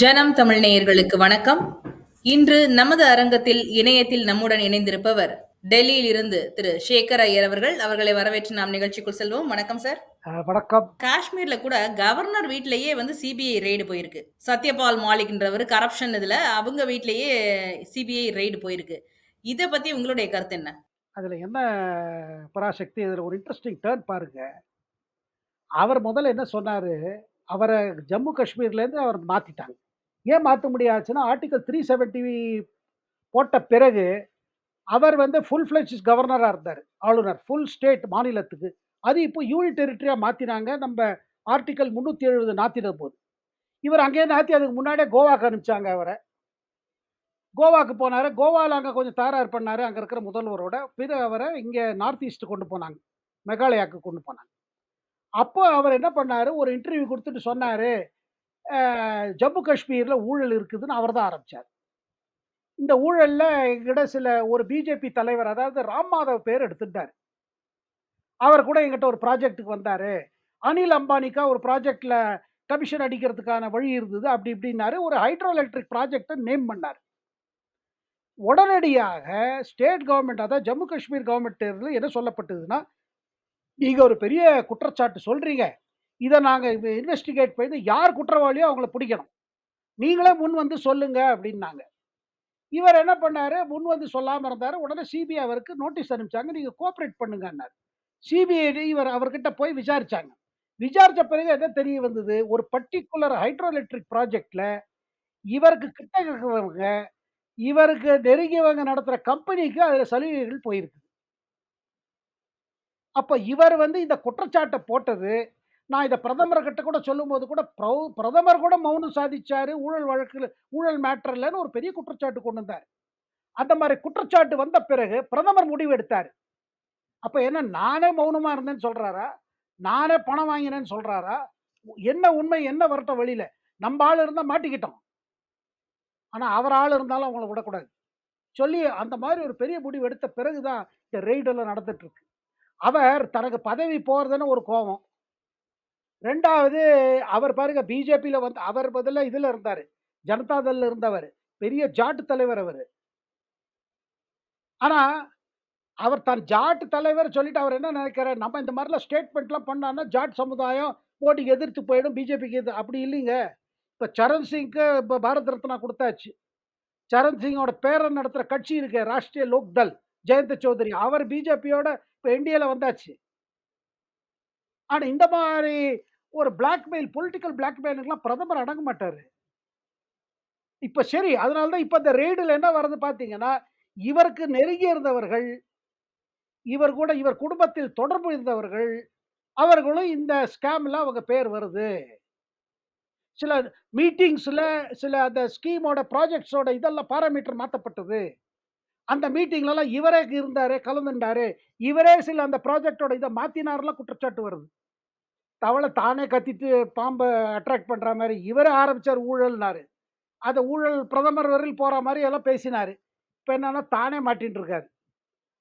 ஜனம் தமிழ் நேயர்களுக்கு வணக்கம். இன்று நமது அரங்கத்தில் இணையத்தில் நம்முடன் இணைந்திருப்பவர் டெல்லியில் இருந்து திரு சேகர் ஐயர் அவர்கள். அவர்களை வரவேற்று நாம் நிகழ்ச்சிக்குள் செல்வோம். வணக்கம் சார். வணக்கம். காஷ்மீர்ல கூட கவர்னர் வீட்லயே வந்து சிபிஐ ரெய்டு போயிருக்கு. சத்யபால் மாலிக்ன்றவர் கரப்ஷன் இதுல அவங்க வீட்லயே சிபிஐ ரெய்டு போயிருக்கு. இத பத்தி உங்களுடைய கருத்து என்ன? அதுல என்ன பராசக்தி? இதுல ஒரு இன்ட்ரெஸ்டிங் டேர்ன் பாருங்க. அவர் முதல்ல என்ன சொன்னாரு? அவரை ஜம்மு காஷ்மீர்ல இருந்து அவர் மாத்திட்டாங்க. ஏன் மாற்ற முடியாச்சுன்னா ஆர்டிகல் த்ரீ செவன்டி போட்ட பிறகு அவர் வந்து ஃபுல் ஃப்ளெஜ் கவர்னராக இருந்தார் ஆளுநர் ஃபுல் ஸ்டேட் மாநிலத்துக்கு. அது இப்போ யூனிட் டெரிட்டரியாக மாற்றினாங்க நம்ம ஆர்டிக்கல் முந்நூற்றி எழுபது நாத்தின போது. இவர் அங்கேயே நாத்தி அதுக்கு முன்னாடியே கோவாக்கு அனுப்பிச்சாங்க அவரை. கோவாக்கு போனார் கோவாவில் அங்கே கொஞ்சம் தகராறு பண்ணார் அங்கே இருக்கிற முதல்வரோட. பிறகு அவரை இங்கே நார்த் ஈஸ்ட் கொண்டு போனாங்க மெகாலயாவுக்கு கொண்டு போனாங்க. அப்போ அவர் என்ன பண்ணார் ஒரு இன்டர்வியூ கொடுத்துட்டு சொன்னார் ஜம்மு காஷ்மீரில் ஊழல் இருக்குதுன்னு அவர் தான் ஆரம்பித்தார் இந்த ஊழலில் எங்கிட்ட சில ஒரு பிஜேபி தலைவர் அதாவது ராம் மாதவ் பேர் எடுத்துட்டார். அவர் கூட எங்கிட்ட ஒரு ப்ராஜெக்ட்டுக்கு வந்தார். அனில் அம்பானிக்கா ஒரு ப்ராஜெக்டில் கமிஷன் அடிக்கிறதுக்கான வழி இருந்தது அப்படி இப்படின்னாரு. ஒரு ஹைட்ரோ எலக்ட்ரிக் ப்ராஜெக்டை நேம் பண்ணார். உடனடியாக ஸ்டேட் கவர்மெண்ட் அதாவது ஜம்மு காஷ்மீர் கவர்மெண்ட் தேர்தலில் என்ன சொல்லப்பட்டதுன்னா நீங்கள் ஒரு பெரிய குற்றச்சாட்டு சொல்கிறீங்க இதை நாங்கள் இன்வெஸ்டிகேட் பண்ணி யார் குற்றவாளியோ அவங்கள பிடிக்கணும். நீங்களே முன் வந்து சொல்லுங்க அப்படின்னாங்க. இவர் என்ன பண்ணாரு? முன் வந்து சொல்லாமல் இருந்தார். உடனே சிபிஐ அவருக்கு நோட்டீஸ் அனுப்பிச்சாங்க. நீங்கள் கோஆப்ரேட் பண்ணுங்கன்னார். சிபிஐ இவர் அவர்கிட்ட போய் விசாரித்தாங்க விசாரித்த பிறகு என்ன தெரிய வந்தது? ஒரு பர்டிகுலர் ஹைட்ரோ எலக்ட்ரிக் ப்ராஜெக்டில் இவருக்கு கிட்ட இருக்கிறவங்க இவருக்கு நெருங்கியவங்க நடத்துகிற கம்பெனிக்கு அதில் சலுகைகள் போயிருக்கு. அப்போ இவர் வந்து இந்த குற்றச்சாட்டை போட்டது நான் இதை பிரதமர்கிட்ட கூட சொல்லும்போது கூட பிரவு- பிரதமர் கூட மௌனம் சாதிச்சார் ஊழல் வழக்கில் ஊழல் மேட்டர்லன்னு ஒரு பெரிய குற்றச்சாட்டு கொண்டு வந்தார். அந்த மாதிரி குற்றச்சாட்டு வந்த பிறகு பிரதமர் முடிவு எடுத்தார். அப்போ என்ன நானே மௌனமாக இருந்தேன்னு சொல்கிறாரா நானே பணம் வாங்கினேன்னு சொல்கிறாரா என்ன உண்மை என்ன வரட்டும் வெளியில? நம்ம ஆள் இருந்தால் மாட்டிக்கிட்டோம். ஆனால் அவர் ஆள் இருந்தாலும் அவங்கள விடக்கூடாது. சொல்லி அந்த மாதிரி ஒரு பெரிய முடிவு எடுத்த பிறகுதான் இந்த ரெய்டெல்லாம் நடந்துட்டுருக்கு அவர் தனக்கு பதவி போகிறதுன்னு ஒரு கோபம். ரெண்டாவது அவர் பாருங்க பிஜேபியில் வந்து அவர் பதிலா இதில் இருந்தார். ஜனதாதளில் இருந்தவர். பெரிய ஜாட்டு தலைவர் அவர். ஆனா அவர் தான் ஜாட்டு தலைவர் சொல்லிட்டு அவர் என்ன நினைக்கிறார்? நம்ம இந்த மாதிரிலாம் ஸ்டேட்மெண்ட்லாம் பண்ணான்னா ஜாட் சமுதாயம் மோடிக்கு எதிர்த்து போயிடும் பிஜேபிக்கு இது அப்படி இல்லைங்க. இப்போ சரண் சிங்க்கு இப்போ பாரத் ரத்னா கொடுத்தாச்சு. சரண் சிங்கோட பேரன் நடத்துகிற கட்சி இருக்கு ராஷ்ட்ரிய லோக்தல் ஜெயந்த சௌதரி. அவர் பிஜேபியோட இப்போ இந்தியாவில் வந்தாச்சு. ஆனால் இந்த மாதிரி ஒரு பிளாக்மெயில் பொலிட்டிக்கல் பிளாக்மெயிலுக்கெல்லாம் பிரதமர் அடங்க மாட்டார். இப்போ சரி அதனால தான் இப்போ இந்த ரெய்டில் என்ன வருது பார்த்தீங்கன்னா இவருக்கு நெருங்கி இருந்தவர்கள் இவர் கூட இவர் குடும்பத்தில் தொடர்பு இருந்தவர்கள் அவர்களும் இந்த ஸ்கேமில் அவங்க பேர் வருது. சில மீட்டிங்ஸில் சில அந்த ஸ்கீமோட ப்ராஜெக்ட்ஸோட இதெல்லாம் பாராமீட்டர் மாற்றப்பட்டது அந்த மீட்டிங்லலாம் இவரே இருந்தார் கலந்துட்டார் இவரே சில அந்த ப்ராஜெக்டோட இதை மாற்றினார்லாம் குற்றச்சாட்டு வருது. தவளை தானே கத்திட்டு பாம்பை அட்ராக்ட் பண்ணுற மாதிரி இவர் ஆரம்பித்தார் ஊழல்னாரு. அந்த ஊழல் பிரதமர் வரையில் போகிற மாதிரி எல்லாம் பேசினாரு. இப்போ என்னன்னா தானே மாட்டின்னு இருக்காரு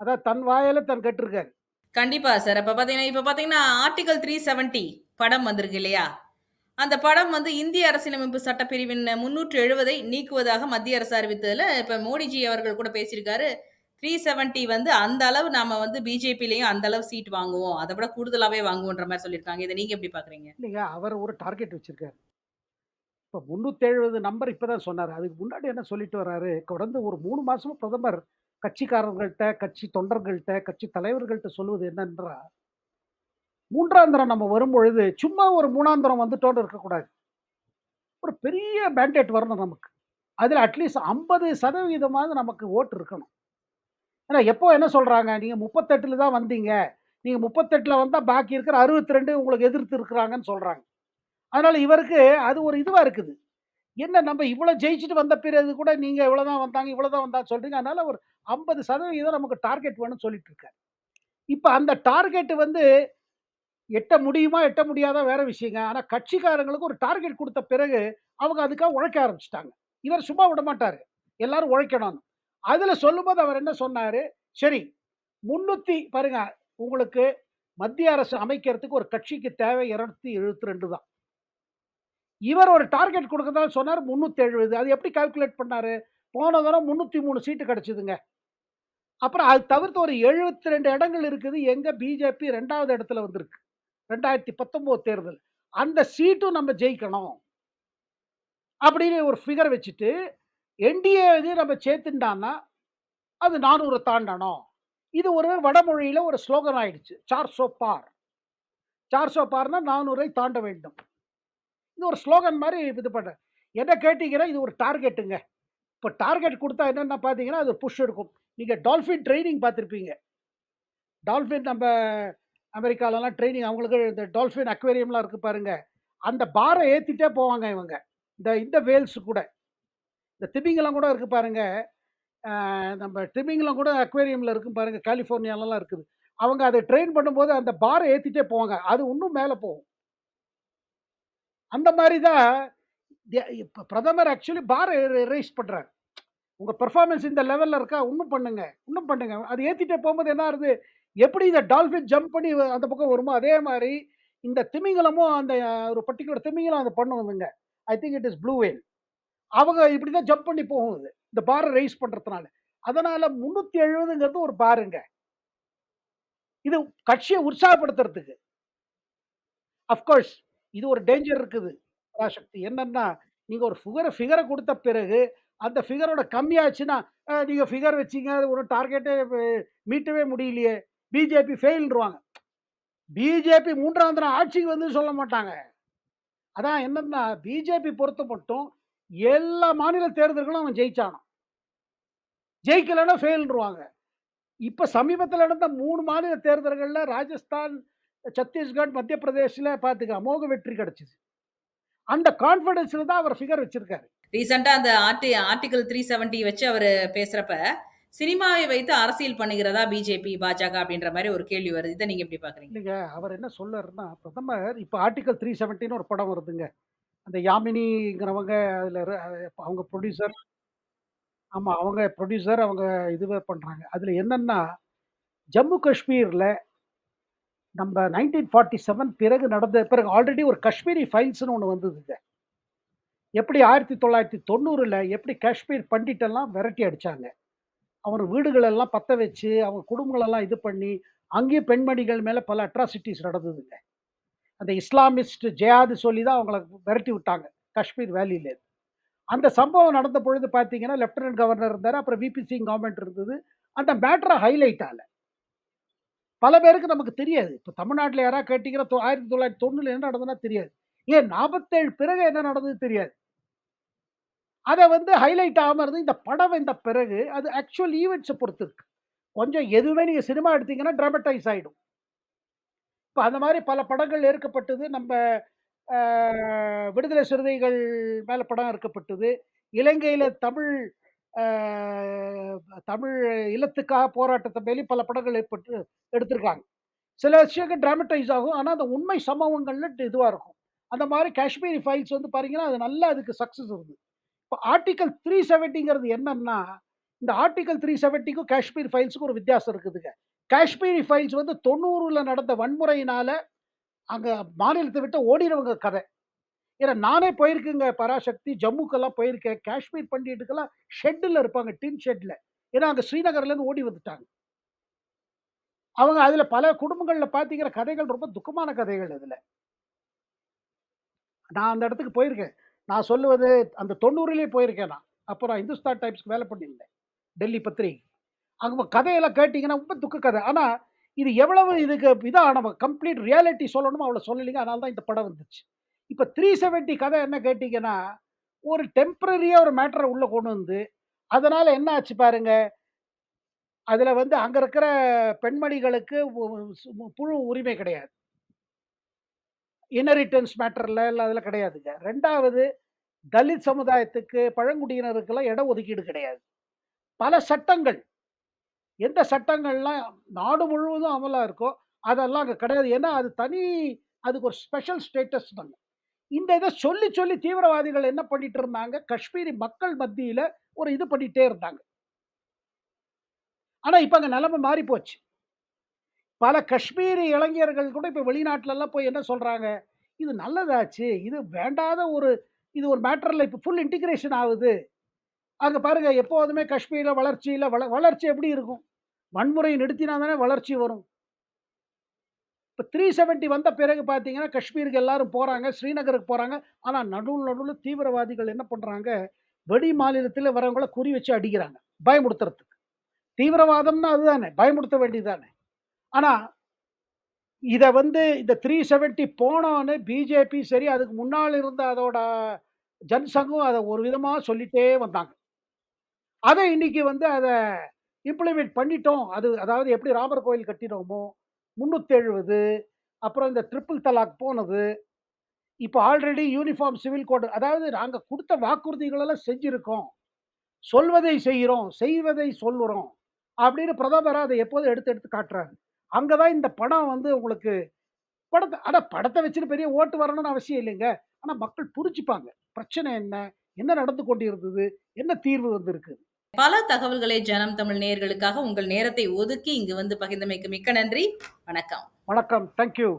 அதான் தன் வாயில தன் கட்டிருக்காரு. கண்டிப்பா சார். அப்ப பாத்தீங்கன்னா இப்ப பாத்தீங்கன்னா ஆர்டிகல் த்ரீ செவன்டி படம் வந்திருக்கு இல்லையா? அந்த படம் வந்து இந்திய அரசியலமைப்பு சட்டப்பிரிவின் முன்னூற்று எழுபதை நீக்குவதாக மத்திய அரசு அறிவித்ததுல இப்ப மோடிஜி அவர்கள் கூட பேசியிருக்காரு. த்ரீ செவன்டி வந்து அந்த அளவு நாம வந்து பிஜேபிலையும் அந்த அளவு சீட் வாங்குவோம். அதை விட கூடுதலாவே வாங்குவோன்ற மாதிரி சொல்லியிருக்காங்க. இதை நீங்க எப்படி பாக்குறீங்க? இல்லைங்க அவர் ஒரு டார்கெட் வச்சிருக்காரு. இப்போ முந்நூற்றி எழுபது நம்பர் இப்போ தான் சொன்னார். அதுக்கு முன்னாடி என்ன சொல்லிட்டு வர்றாரு? தொடர்ந்து ஒரு மூணு மாசமா பிரதமர் கட்சிக்காரர்கள்ட்ட கட்சி தொண்டர்கள்ட்ட கட்சி தலைவர்கள்ட்ட சொல்லுவது என்னன்றா? மூன்றாந்திரம் நம்ம வரும்பொழுது சும்மா ஒரு மூணாந்திரம் வந்துட்டோன்னு இருக்கக்கூடாது. ஒரு பெரிய பேண்டேட் வரணும் நமக்கு. அதில் அட்லீஸ்ட் ஐம்பது சதவீதமாவது நமக்கு ஓட்டு இருக்கணும். ஏன்னா எப்போ என்ன சொல்கிறாங்க நீங்கள் முப்பத்தெட்டில் தான் வந்தீங்க. நீங்கள் முப்பத்தெட்டில் வந்தால் பாக்கி இருக்கிற அறுபத்தி ரெண்டு உங்களுக்கு எதிர்த்து இருக்கிறாங்கன்னு சொல்கிறாங்க அதனால் இவருக்கு அது ஒரு இதுவாக இருக்குது. என்ன நம்ம இவ்வளோ ஜெயிச்சுட்டு வந்த பிறகு கூட நீங்கள் இவ்வளோ தான் வந்தாங்க இவ்வளோ தான் வந்தாங்க சொல்கிறீங்க அதனால் ஒரு ஐம்பது சதவீதம் நமக்கு டார்கெட் வேணும்னு சொல்லிட்டு இருக்காரு. இப்போ அந்த டார்கெட் வந்து எட்ட முடியுமா எட்ட முடியாதா வேற விஷயங்க. ஆனால் கட்சிக்காரங்களுக்கு ஒரு டார்கெட் கொடுத்த பிறகு அவங்க அதுக்காக உழைக்க ஆரம்பிச்சிட்டாங்க. இவர் சும்மா விட மாட்டார் எல்லாரும் உழைக்கணும். அதில் சொல்லும்போது அவர் என்ன சொன்னார் சரி முன்னூற்றி பாருங்க உங்களுக்கு மத்திய அரசு அமைக்கிறதுக்கு ஒரு கட்சிக்கு தேவை இருநூத்தி எழுபத்தி ரெண்டு தான் இவர் ஒரு டார்கெட் கொடுக்குறதாலும் சொன்னார் முந்நூற்றி எழுபது அது எப்படி கால்குலேட் பண்ணார் போன தடவை முந்நூற்றி மூணு சீட்டு கிடச்சிதுங்க அப்புறம் அது தவிர்த்து ஒரு 72 இடங்கள் இருக்குது. எங்கே பிஜேபி ரெண்டாவது இடத்துல வந்திருக்கு. 2019 தேர்தல். அந்த சீட்டும் நம்ம ஜெயிக்கணும். அப்படின்னு ஒரு ஃபிகர் வச்சுட்டு, என்டிஏ இது நம்ம சேர்த்துண்டான்னா, அது 400 தாண்டணும். இது ஒரு வடமொழியில் ஒரு ஸ்லோகன் ஆயிடுச்சு. 400 பார். 400 பார்னா 400ஐ தாண்ட வேண்டும். இது ஒரு ஸ்லோகன் மாதிரி இது பண்ணுறேன் என்ன கேட்டீங்கன்னா, இது ஒரு டார்கெட்டுங்க. இப்போ டார்கெட் கொடுத்தா என்னென்ன பார்த்தீங்கன்னா, அது புஷ் இருக்கும். நீங்கள் டால்ஃபின் ட்ரைனிங் பார்த்துருப்பீங்க டால்ஃபின் நம்ம அமெரிக்காலலாம் ட்ரைனிங் அவங்களுக்கு இந்த டால்ஃபின் அக்வேரியம்லாம் இருக்குது பாருங்கள் அந்த பாரை ஏற்றிட்டே போவாங்க இவங்க. இந்த இந்த வேல்ஸ் கூட. இந்த திமிங்கலம் கூட இருக்குது பாருங்க. நம்ம திமிங்கலம் கூட அக்வேரியமில் இருக்கும் பாருங்க. கலிஃபோர்னியாலலாம் இருக்குது. அவங்க அதை ட்ரெயின் பண்ணும்போது அந்த பாரை ஏற்றிட்டே போவாங்க. அது இன்னும் மேலே போகும். அந்த மாதிரி தான் இப்போ பிரதமர் ஆக்சுவலி பாரை ரைஸ் ரெய்ஸ் உங்கள் பெர்ஃபார்மன்ஸ் இந்த லெவலில் இருக்கா, இன்னும் பண்ணுங்க, இன்னும் பண்ணுங்க. அது ஏற்றிட்டே போகும்போது என்ன ஆகுது, எப்படி இந்த டால்ஃபின் ஜம்ப் பண்ணி அந்த பக்கம் வருமோ, அதே மாதிரி இந்த திமிங்கலமும் அந்த ஒரு பர்ட்டிகுலர் திமிங்கலம் அதை பண்ணுதுங்க. I think it is blue whale. அவங்க இப்படி தான் ஜம்ப் பண்ணி போகுது. இந்த பாரை ரைஸ் பண்ணுறதுனால பண்றதுனால. அதனால 370ங்கிறது ஒரு பாருங்க. இது கட்சியை உற்சாகப்படுத்துறதுக்கு. அஃப்கோர்ஸ் இது ஒரு டேஞ்சர் இருக்குது. பராசக்தி என்னன்னா, நீங்க ஒரு ஃபிகரை ஃபிகரை கொடுத்த பிறகு, அந்த ஃபிகரோட கம்மியாச்சுன்னா, நீங்கள் நீங்க ஃபிகர் வச்சீங்க. அது ஒரு டார்கெட்டே மீட்டவே முடியலையே. பிஜேபி ஃபெயில்ன்ருவாங்க. பிஜேபி 3ஆம் தடவ ஆட்சிக்கு வந்து சொல்ல மாட்டாங்க. அதான் என்னன்னா, பிஜேபி பொறுத்த மட்டும் எல்லா மாநில தேர்தல்களும் அவன் ஜெயிச்சானாம். ஜெயிக்கலன்னா ஃபெயில்ன்ருவாங்க. இப்ப சமீபத்தில நடந்த 3 மாநில தேர்தல்கள்ல ராஜஸ்தான், சத்தீஸ்கர், மத்திய பிரதேஷ்ல பார்த்துக்க அமோக வெற்றி கிடைச்சது. அந்த கான்ஃபிடன்ஸ்ல தான் அவர் ஃபிகர் வச்சிருக்காரு. ரீசென்ட்டா அந்த ஆர்டி ஆர்டிகிள் 370 வச்சு அவரு பேசுறப்ப, சினிமாவை வைத்து அரசியல் பண்ணுகிறதா பிஜேபி, பாஜக அப்படின்ற மாரி ஒரு கேள்வி வருது. இத நீங்க எப்படி பார்க்குறீங்க? இல்லைங்க. அவர் என்ன சொல்லாருன்னா, பிரதமர் இப்ப ஆர்டிகிள் 370ன்னு ஒரு படம் வருதுங்க. அந்த யாமினிங்கிறவங்க அதில் அவங்க ப்ரொடியூசர் ஆமாம் அவங்க ப்ரொடியூசர் அவங்க இதுவே பண்ணுறாங்க அதில் என்னென்னா ஜம்மு காஷ்மீரில் நம்ம நைன்டீன் ஃபார்ட்டி செவன் பிறகு நடந்த பிறகு ஆல்ரெடி ஒரு காஷ்மீரி ஃபைல்ஸ்னு ஒன்று வந்ததுங்க. எப்படி 1990ல எப்படி காஷ்மீர் பண்டிட்டெல்லாம் விரட்டி அடித்தாங்க அவர் வீடுகளெல்லாம் பற்ற வச்சு, அவங்க குடும்பங்களெல்லாம் இது பண்ணி, அங்கேயும் பெண்மணிகள் மேலே பல அட்ராசிட்டிஸ் நடந்ததுங்க. அந்த இஸ்லாமிஸ்ட் ஜெயாது சொல்லி தான் அவங்கள விரட்டி விட்டாங்க. காஷ்மீர் வேலியிலேருந்து அந்த சம்பவம் நடந்த பொழுது பார்த்தீங்கன்னா, லெப்டினன்ட் கவர்னர் இருந்தார் அப்புறம் விபி சிங் இருந்தது. அந்த மேட்ரை ஹைலைட் ஆகல. பல பேருக்கு நமக்கு தெரியாது. இப்போ தமிழ்நாட்டில் யாராவது கேட்டீங்கன்னா, தொ 1990ல என்ன நடந்ததுன்னா தெரியாது. ஏன் 47 பிறகு என்ன நடந்தது தெரியாது. அதை வந்து ஹைலைட் ஆகாம இருந்து, இந்த படம் வந்த பிறகு அது ஆக்சுவல் ஈவெண்ட்ஸை பொறுத்து இருக்கு. கொஞ்சம் எதுவுமே நீங்கள் சினிமா எடுத்தீங்கன்னா ட்ராமட்டைஸ் ஆகிடும் இப்ப அந்த மாரி பல படங்கள் எடுக்கப்பட்டது. நம்ப அ விடுதலை சிறுத்தைகள் மேல படம் எடுக்கப்பட்டது. இலங்கையில தமிழ் தமிழ் ஈழத்துக்காக போராட்டத்த மேலயும் பல படங்கள் ஏற்பட்டு எடுத்திருக்காங்க. சில விஷயங்கள் டிராமடைஸ் ஆகும். ஆனா, அந்த உண்மை சம்பவங்கள்ல இதுவா இருக்கும். அந்த மாரி காஷ்மீரி ஃபைல்ஸ் வந்து பார்த்தீங்கன்னா, அது நல்லா அதுக்கு சக்சஸ் இருந்தது. இப்ப ஆர்டிகிள் 370ங்கிறது என்னன்னா, இந்த ஆர்டிகிள் 370க்கும் காஷ்மீர் ஃபைல்ஸ்க்கும் ஒரு வித்தியாசம் இருக்குதுங்க. காஷ்மீரி ஃபைல்ஸ் வந்து 90ல நடந்த வன்முறையினால் அங்கே மாநிலத்தை விட்டு ஓடினவங்க கதை ஏன்னா நானே போயிருக்கேங்க பராசக்தி, ஜம்முக்கெல்லாம் போயிருக்கேன். காஷ்மீர் பண்டிட்டுக்கெல்லாம் ஷெட்டில் இருப்பாங்க. டின் ஷெட்டில் ஏன்னா அங்கே ஸ்ரீநகர்லேருந்து ஓடி வந்துட்டாங்க. அவங்க அதில் பல குடும்பங்களில் பார்த்திக்கிற கதைகள் ரொம்ப துக்கமான கதைகள் இதில் நான் அந்த இடத்துக்கு போயிருக்கேன். நான் சொல்லுவது அந்த 90லயே போயிருக்கேன் நான். அப்புறம் நான் இந்துஸ்தான் டைம்ஸ்க்கு வேலை பண்ணியிருந்தேன். டெல்லி பத்திரிகை. அங்கே கதையெல்லாம் கேட்டிங்கன்னா ரொம்ப துக்க கதை. ஆனால் இது எவ்வளவு இதுக்கு இதா நம்ம கம்ப்ளீட் ரியாலிட்டி சொல்லணுமோ அவ்வளோ சொல்லலைங்க. அதனால தான் இந்த படம் வந்துச்சு. இப்போ த்ரீ செவன்ட்டி கதை என்ன கேட்டிங்கன்னா ஒரு டெம்ப்ரரியாக ஒரு மேட்டரை உள்ளே கொண்டு வந்து, அதனால் என்ன ஆச்சு பாருங்க. அதில் வந்து அங்கே இருக்கிற பெண்மணிகளுக்கு புழு சு உரிமை கிடையாது. இன்னரிட்டன்ஸ் மேட்டரில் இல்லை அதில் கிடையாதுங்க. ரெண்டாவது தலித் சமுதாயத்துக்கு, பழங்குடியினருக்கெல்லாம் இட ஒதுக்கீடு கிடையாது. பல சட்டங்கள். எந்த சட்டங்கள்லாம் நாடு முழுவதும் அமலாக இருக்கோ, அதெல்லாம் அங்கே கிடையாது. ஏன்னா, அது தனி அதுக்கு ஒரு ஸ்பெஷல் ஸ்டேட்டஸ் தாங்க இந்த இதை சொல்லி, சொல்லி தீவிரவாதிகள் என்ன பண்ணிட்டு இருந்தாங்க, காஷ்மீரி மக்கள் மத்தியில் ஒரு இது பண்ணிகிட்டே இருந்தாங்க. ஆனால் இப்போ அங்கே நிலைமை மாறி போச்சு. பல காஷ்மீரி இளைஞர்கள் கூட இப்போ வெளிநாட்டிலலாம் போய் என்ன சொல்கிறாங்க இது நல்லதாச்சு. இது வேண்டாத ஒரு இது ஒரு மேட்டரில் இப்போ ஃபுல் இன்டிகிரேஷன் ஆகுது. அங்கே பாருங்கள் எப்போதுமே காஷ்மீரில் வளர்ச்சியில் வள வளர்ச்சி எப்படி இருக்கும்? வன்முறையை நிறுத்தினா தானே வளர்ச்சி வரும். இப்போ த்ரீ செவன்ட்டி வந்த பிறகு பார்த்தீங்கன்னா, காஷ்மீருக்கு எல்லாரும் போகிறாங்க ஸ்ரீநகருக்கு போகிறாங்க ஆனால் நடுவுல நடுவில் தீவிரவாதிகள் என்ன பண்ணுறாங்க வெடி மாநிலத்தில் வரவங்கள குறி வச்சு அடிக்கிறாங்க. பயமுடுத்துறதுக்கு தீவிரவாதம்னா அதுதானே. பயமுடுத்த வேண்டியது தானே. இதை வந்து இந்த த்ரீ செவன்ட்டி போனோன்னு பிஜேபி சரி, அதுக்கு முன்னால் இருந்த அதோட ஜனசங்கம் அதை ஒரு விதமாக சொல்லிட்டே வந்தாங்க. அதை இன்னைக்கு வந்து அதை இம்ப்ளிமெண்ட் பண்ணிட்டோம். அது அதாவது எப்படி ராமர் கோயில் கட்டினோமோ, 370 அப்புறம் இந்த ட்ரிபிள் தலாக் போனது. இப்போ ஆல்ரெடி யூனிஃபார்ம் சிவில் கோட் அதாவது நாங்கள் கொடுத்த வாக்குறுதிகளெல்லாம் செஞ்சுருக்கோம் சொல்வதை செய்கிறோம், செய்வதை சொல்லுறோம். அப்படின்னு பிரதமர் அதை எப்போதும் எடுத்து எடுத்து காட்டுறாரு. அங்கே தான் இந்த படம் வந்து உங்களுக்கு படத்தை ஆனால் படத்தை வச்சுட்டு பெரிய ஓட்டு வரணும்னு அவசியம் இல்லைங்க. ஆனால் மக்கள் புரிஞ்சுப்பாங்க. பிரச்சனை என்ன? என்ன நடந்து கொண்டிருந்தது? என்ன தீர்வு வந்திருக்கு? பல தகவல்களை ஜனம் தமிழ் நேயர்களுக்காக உங்கள் நேரத்தை ஒதுக்கி இங்கு வந்து பகிர்ந்தமைக்கு மிக்க நன்றி. வணக்கம். வணக்கம். Thank you.